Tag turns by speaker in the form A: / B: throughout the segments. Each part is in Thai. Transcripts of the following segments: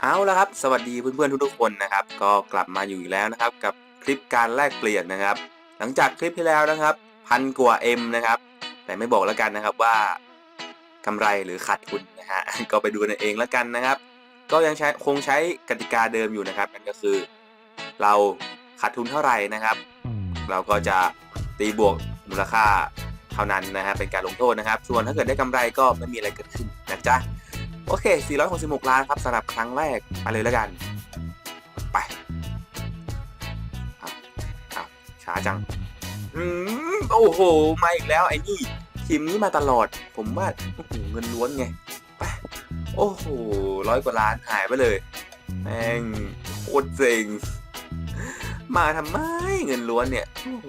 A: เอาละครับ สวัสดีเพื่อนๆทุกๆคนนะครับ ก็กลับมาอยู่อีกแล้วนะครับ กับคลิปการแลกเปลี่ยนนะครับ หลังจากคลิปที่แล้วนะครับพันกว่า M นะครับ แต่ไม่บอกแล้วกันนะครับว่ากำไรหรือขาดทุนนะฮะก็ไปดูกันเองแล้วกันนะครับ ก็ยังใช้คงใช้กติกาเดิมอยู่นะครับนั่นก็คือ เราขาดทุนเท่าไหร่นะครับ เราก็จะตีบวกมูลค่าเท่านั้นนะฮะเป็นการลงโทษนะครับ ส่วนถ้าเกิดได้กำไรก็ไม่มีอะไรเกิดขึ้นนะจ๊ะ โอเค 466 ล้านครับสำหรับครั้งแรกไปเลยแล้วกัน ไปเอาเอาช้าจังอืมโอ้โห มาอีกแล้วไอ้นี่ทีมนี้มาตลอด ผมว่าโอ้โหเงินล้วนไง ไป โอ้โห ร้อยกว่าล้านหายไปเลย แม่งโคตรเจ๋งมาทำไมเงินล้วนเนี่ยโอ้โห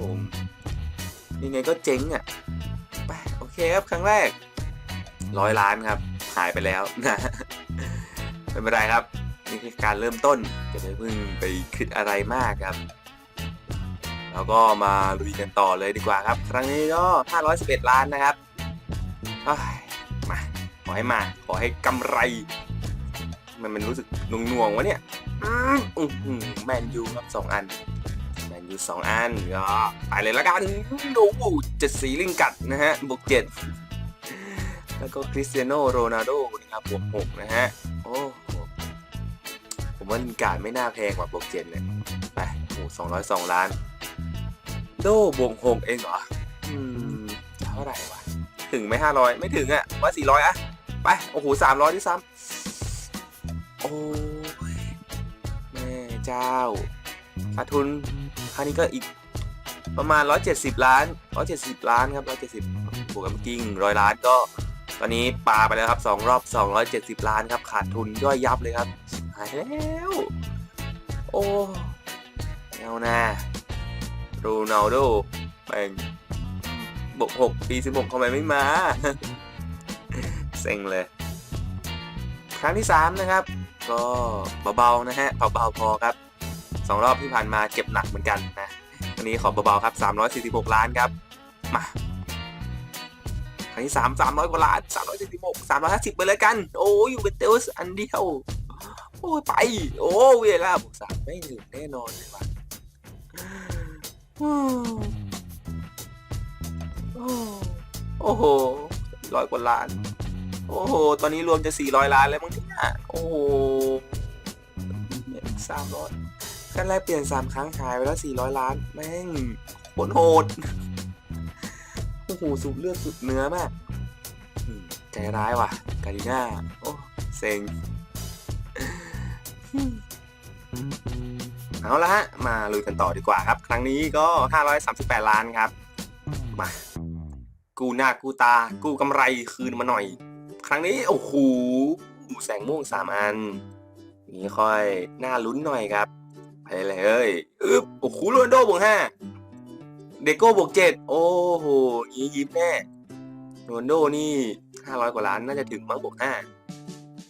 A: ยังไงก็เจ๊งอะ ไป โอเคครับ ครั้งแรกร้อยล้านครับ หายไปแล้วนะไม่เป็นไรครับนี่คือการเริ่มต้นจะไม่เพิ่งไปคิดอะไรมากครับแล้วก็มาลุยกันต่อเลยดีกว่าครับ ครั้งนี้ก็ 511 ล้านนะครับมาขอให้มาขอให้กำไร มันมันรู้สึกน่วงๆวะเนี่ยอืมแมนยูครับสองอันแมนยูสองอันก็ไปเลยละกันโอ้โหเจ็ดสีลิงกัดนะฮะบวกเจ็ด แล้วก็คริสเตียโนโรนัลโดนะครับบวกหกนะฮะ โอ้ผมว่าการไม่น่าแพงกว่าบวกเจ็ดเนี่ยไปโอ้สองร้อยสองล้าน โดบวกหกเองเหรอ อืม เท่าไหร่วะ ถึงไหมห้าร้อยไม่ถึงอะว่าสี่ร้อยอะไป โอ้โหสามร้อยที่ซ้ำโอ้แม่เจ้าขาดทุนคราวนี้ก็อีกประมาณ 170 ล้าน 170 ล้านครับ 170บวกกับเมื่อกี้ร้อยล้านก็ ตอนนี้ปาไปแล้วครับ 2 รอบ 270 ล้านครับ ขาดทุนย่อยยับเลยครับหายแล้ว โอ้เอานะโรนัลโดแม่งบวก6ปี16ทำไมไม่มา เซ็งเลย ครั้งที่ 3 นะครับ ก็เบาๆนะฮะเบาๆพอครับสองรอบที่ผ่านมาเก็บหนักเหมือนกันนะวันนี้ขอเบาๆครับ 346 ล้านครับ มา ครั้งที่สามสามร้อยกว่าล้านสามร้อยสี่สิบหกสามร้อยห้าสิบไปเลยกัน โอ้ยยูเวนตุสอันเดียว โอ้ยไป โอ้เวลาบวกสามไม่ถึงแน่นอนเลยว่ะโอ้โหร้อยกว่าล้าน โอ้โห ตอนนี้รวมจะสี่ร้อยล้านแล้วมั้งเนี่ยโอ้โหสามร้อยกันแรกเปลี่ยนสามครั้งหายไปแล้วสี่ร้อยล้าน แม่งโคตรโหด โอ้โหสุดเลือดสุดเนื้อมากอืมใจร้ายว่ะกาลิน่าโอ้เซ็งเอาละฮะ มาลุยกันต่อดีกว่าครับ ครั้งนี้ก็ 538 ล้านครับ มา กูหน้ากูตา กูกำไรคืนมาหน่อย ครั้งนี้ โอ้โหแสงม่วงสามอัน นี่ค่อยน่าลุ้นหน่อยครับไปเลยเอ้ยอึ๊บโอ้โหโรนลโดบวกห้า เดโก้บวกเจ็ดโอ้โหยิ้มยิ้มแน่โรนโดนี่ห้าร้อยกว่าล้านน่าจะถึงมั้งบวกห้า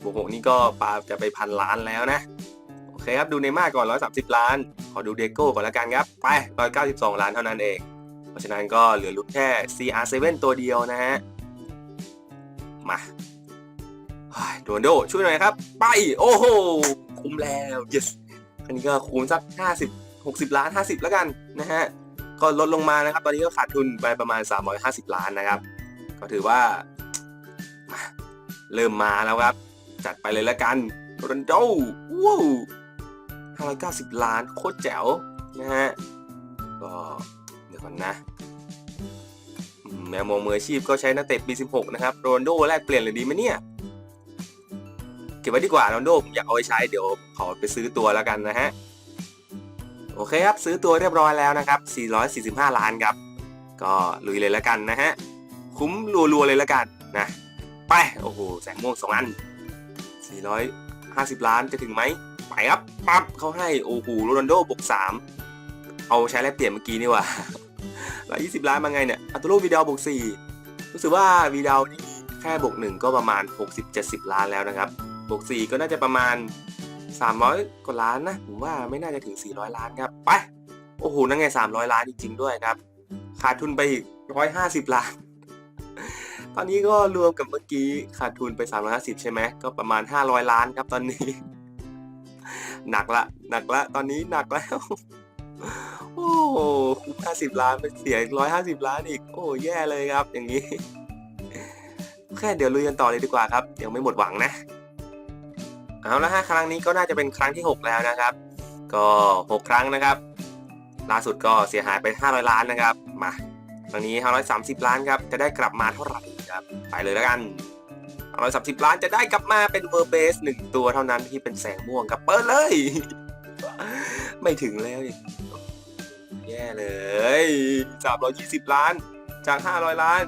A: บวกหกนี่ก็ปาจะไปพันล้านแล้วนะ โอเคครับ ดูเนมาก่อนร้อยสามสิบล้าน ขอดูเดโก้ก่อนละกันครับ ไปร้อยเก้าสิบสองล้านเท่านั้นเอง เพราะฉะนั้นก็เหลือลุ้นแค่ CR7 ตัวเดียวนะฮะ มาโรนโดช่วยหน่อยครับ ไป โอ้โห คุ้มแล้ว yes อันนี้ก็คูณสักห้าสิบหกสิบล้านห้าสิบแล้วกันนะฮะ ก็ลดลงมานะครับ ตอนนี้ก็ขาดทุนไปประมาณ 350 ล้านนะครับ ก็ถือว่า เริ่มมาแล้วครับ จัดไปเลยละกันโรนโดว้าว590 ล้านโคตรแจ๋วนะฮะก็เดี๋ยวก่อนนะแมวมองมืออาชีพก็ใช้นักเตะปี 16 นะครับโรนโดแลกเปลี่ยนเลยดีไหมเนี่ย เก็บไว้ดีกว่าโรนโดผมอยากเอาไว้ใช้เดี๋ยวขอไปซื้อตัวแล้วกันนะฮะ โอเคครับ ซื้อตัวเรียบร้อยแล้วนะครับ 445 ล้านครับ ก็ลุยเลยแล้วกันนะฮะ คุ้มรัวๆเลยแล้วกันนะ ไป โอ้โห แสงม่วงสองอัน 450 ล้านจะถึงไหม ไปครับ ปั๊บเขาให้ โอ้โหโรนัลโดบวก3 เอาใช้แลกเปลี่ยนเมื่อกี้นี่ว่ะ20ล้านมาไงเนี่ยอัตโลวีดาวบวก4รู้สึกว่าวีดาวนี่แค่บวก1ก็ประมาณ 60-70 ล้านแล้วนะครับบวก4ก็น่าจะประมาณ 300 กว่าล้านนะ ผมว่าไม่น่าจะถึง 400 ล้านครับ ไป โอ้โห นั่นไง 300 ล้านจริง ๆ ด้วยครับ ขาดทุนไปอีก 150 ล้าน ตอนนี้ก็รวมกับเมื่อกี้ขาดทุนไป 350 ใช่ไหม ก็ประมาณ 500 ล้านครับตอนนี้ หนักละ หนักละ ตอนนี้หนักแล้ว โอ้โหห้าสิบล้านไปเสียร้อยห้าสิบล้านอีก โอ้แย่เลยครับ อย่างนี้ แค่เดี๋ยวลุยกันต่อเลยดีกว่าครับ ยังไม่หมดหวังนะ เอาละฮะครั้งนี้ก็น่าจะเป็นครั้งที่ 6 แล้วนะครับ ก็ 6 ครั้งนะครับ ล่าสุดก็เสียหายไป 500 ล้านนะครับ มาครั้งนี้ 530 ล้านครับ จะได้กลับมาเท่าไหร่ครับ ไปเลยแล้วกัน530 ล้านจะได้กลับมาเป็นเวอร์เบสหนึ่งตัวเท่านั้นที่เป็นแสงม่วงครับเปิดเลย ไม่ถึงแล้วอีกแย่เลย320 ล้านจาก 500 ล้าน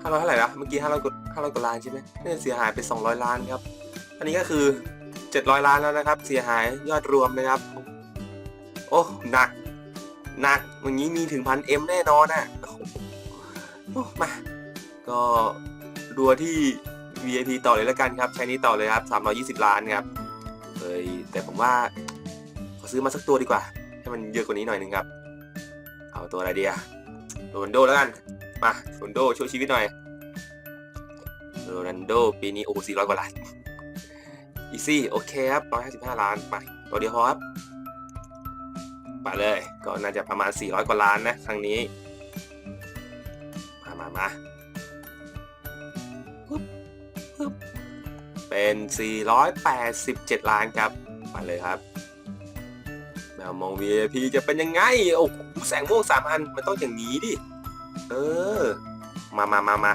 A: 500เท่าไหร่ละเมื่อกี้500กว่า500กว่าล้านใช่ไหมเนี่ยเสียหายไป 200 ล้านครับ อันนี้ก็คือ 700 ล้านแล้วนะครับ เสียหายยอดรวมนะครับ โอ้หนักหนักอย่างนี้มีถึงพันเอ็มแน่นอนอะมาก็รัวที่ VIP ต่อเลยแล้วกันครับ ใช้นี้ต่อเลยครับ 320 ล้านครับเฮ้ยแต่ผมว่า ขอซื้อมาสักตัวดีกว่า ให้มันเยอะกว่านี้หน่อยหนึงครับ เอาตัวอะไรเดีอะโรนโดแล้วกัน มาโรนโดช่วยชีวิตหน่อยโรนัลโดปีนี้โอ้โห400 กว่าล้าน อีซี่โอเคครับ155 ล้านไปตัวเดียวพอครับไปเลยก็น่าจะประมาณ 400 กว่าล้านนะครั้งนี้ มามามาปึ๊บปึ๊บเป็น 487 ล้านครับไปเลยครับแมวมอง VIP จะเป็นยังไง โอ้โหแสงม่วงสามอัน มันต้องอย่างนี้ดิ เออ มามามามา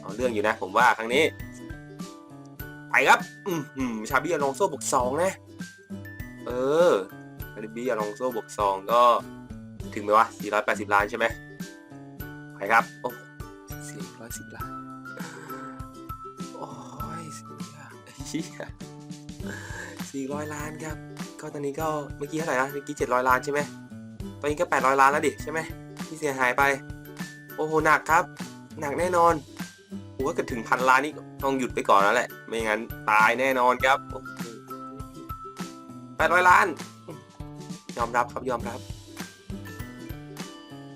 A: เอาเรื่องอยู่นะ ผมว่าครั้งนี้ ไปครับอืมชาบี้อลองโซ่บวกสองนะ เออชาบี้อลองโซ่บวกสองก็ถึงไหมวะ480 ล้านใช่ไหมไปครับ โอ้410 ล้าน โอ้ยเสียเฮีย400 ล้านครับ ก็ตอนนี้ก็เมื่อกี้เท่าไหร่นะเมื่อกี้ 700 ล้านใช่ไหมตอนนี้ก็ 800 ล้านแล้วดิใช่ไหมที่เสียหายไป โอ้โห หนักครับ หนักแน่นอนผมว่าเกิดถึงพันล้านนี่ ต้องหยุดไปก่อนแล้วแหละ ไม่งั้นตายแน่นอนครับแปดร้อยล้าน ยอมรับครับยอมรับ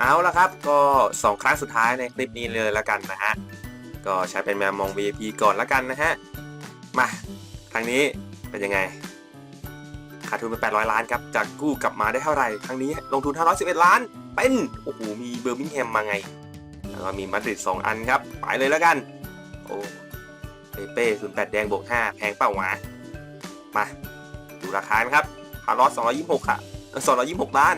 A: เอาละครับก็สองครั้งสุดท้ายในคลิปนี้เลยแล้วกันนะฮะ ก็ใช้เป็นแมวมอง VIP ก่อนแล้วกันนะฮะ มาครั้งนี้เป็นยังไงขาดทุนไป800 ล้านครับจากกู้กลับมาได้เท่าไหร่ครั้งนี้ลงทุน 511 ล้าน เป็น โอ้โห มีเบอร์มิงแฮมมาไง แล้วก็มีมาดริด2อันครับ ไปเลยแล้วกัน โอ้ เป้ศูนย์แปดแดงบวก5แพงเปล่าวะมาดูราคาไหมครับคาร์ลอส226ค่ะเออ226ล้าน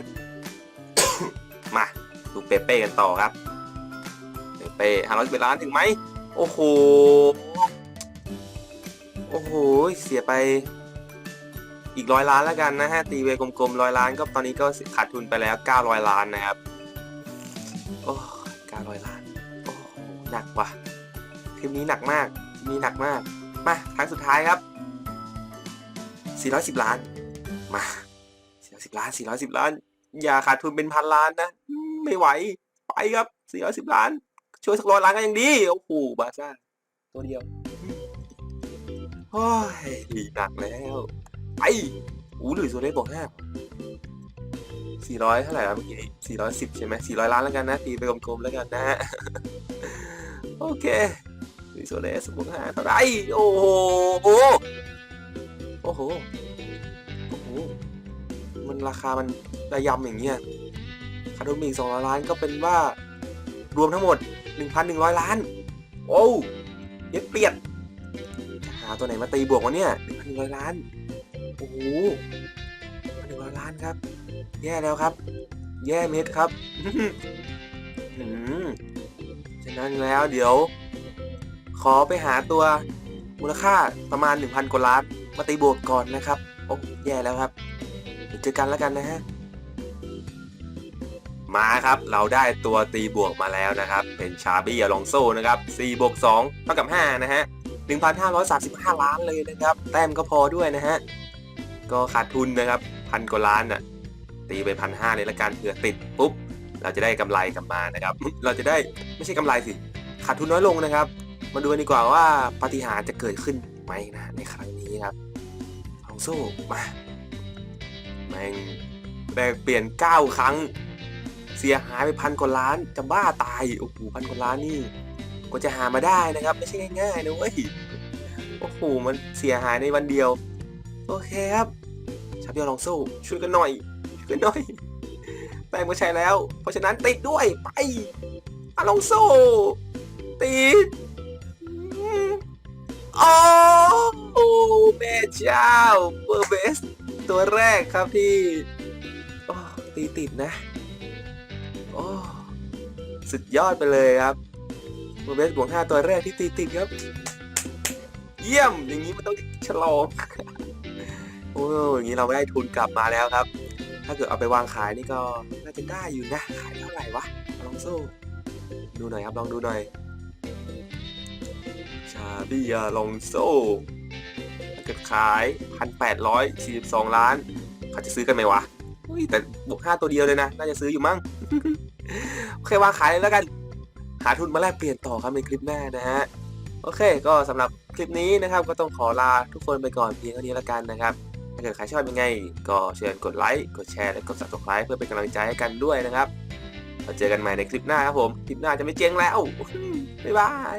A: มาดูเปเป้กันต่อครับเปเป้511ล้านถึงไหมโอ้โหโอ้โหเสียไปอีกร้อยล้านแล้วกันนะฮะตีไปกลมๆร้อยล้านก็ตอนนี้ก็ขาดทุนไปแล้ว900ล้านนะครับโอ้900ล้านโอ้โหหนักว่ะคลิปนี้หนักมาก นี้หนักมาก มาครั้งสุดท้ายครับ 410 ล้าน มา 410 ล้าน 410 ล้าน อย่าขาดทุนเป็นพันล้านนะ ไม่ไหว ไปครับ 410 ล้าน ช่วยสักร้อยล้านก็ยังดี โอ้โห บาซ่า ตัวเดียวโอ้ยหนักแล้ว ไปอู้หรือโซเล่บอกห้าสี่ร้อยเท่าไหร่แล้วเมื่อกี้สี่ร้อยสิบใช่ไหมสี่ร้อยล้านแล้วกันนะ ตีไปกลมๆแล้วกันนะฮะ โอเค หรือโซเลสมมติห้าเท่าไหร่โอ้โห โอ้โห โอ้โห มันราคามันระยำอย่างเงี้ยคาร์โดมีสองร้อยล้านก็เป็นว่ารวมทั้งหมดหนึ่งพันหนึ่งร้อยล้าน โอ้เย็ดเปียดหาตัวไหนมาตีบวกวะเนี่ยหนึ่งพันหนึ่งร้อยล้าน โอ้โหหนึ่งร้อยล้านครับ แย่แล้วครับ แย่เม็ดครับฉะนั้นแล้วเดี๋ยว ขอไปหาตัวมูลค่าประมาณ 1,000กว่าล้านมาตีบวกก่อนนะครับ โอ้แย่แล้วครับเจอกันแล้วกันนะฮะมาครับ เราได้ตัวตีบวกมาแล้วนะครับ เป็นชาบี้อลองโซนะครับ4บวก2เท่ากับ5นะฮะ1,535 ล้านเลยนะครับ แต้มก็พอด้วยนะฮะ ก็ขาดทุนนะครับพันกว่าล้านอะ ตีไปพันห้าเลยละกันเผื่อติดปุ๊บ เราจะได้กำไรกลับมานะครับ เราจะได้ไม่ใช่กำไรสิ ขาดทุนน้อยลงนะครับ มาดูกันดีกว่าว่าปาฏิหาริย์จะเกิดขึ้นไหมนะในครั้งนี้ครับลองโซ่มาแม่งแบกเปลี่ยน 9 ครั้ง เสียหายไปพันกว่าล้านจะบ้าตายโอ้โหพันกว่าล้านนี่กว่าจะหามาได้นะครับ ไม่ใช่ง่ายๆนะเว้ยโอ้โหมันเสียหายในวันเดียว โอเคครับชาบิอลองโซ่ช่วยกันหน่อยช่วยกันหน่อยแป้งก็ใช้แล้ว เพราะฉะนั้นติดด้วยไปอลองโซ่ติด โอ้โอ้แม่เจ้าเบอร์เบส ตัวแรกครับที่โอ้ตีติดนะ โอ้สุดยอดไปเลยครับเบอร์เบสบวกห้าตัวแรกที่ตีติดครับ เยี่ยมอย่างนี้มันต้องฉลองโอ้อย่างนี้เราได้ทุนกลับมาแล้วครับ ถ้าเกิดเอาไปวางขายนี่ก็น่าจะได้อยู่นะ ขายเท่าไหร่วะลองสู้ ดูหน่อยครับ ลองดูหน่อย ชาบิยาลองโซ่เกิดขายพันแปดร้อยสี่สิบสองล้าน เขาจะซื้อกันไหมวะเฮ้ยแต่บวกห้าตัวเดียวเลยนะ น่าจะซื้ออยู่มั้งโอเควางขายเลยแล้วกัน หาทุนมาแลกเปลี่ยนต่อครับในคลิปหน้านะฮะ โอเค ก็สำหรับคลิปนี้นะครับ ก็ต้องขอลาทุกคนไปก่อนเพียงเท่านี้แล้วกันนะครับ ถ้าเกิดใครชอบยังไง ก็เชิญกดไลค์กดแชร์และกด subscribe เพื่อเป็นกำลังใจให้กันด้วยนะครับเราเจอกันใหม่ในคลิปหน้าครับผม คลิปหน้าจะไม่เจ๊งแล้ว บ๊ายบาย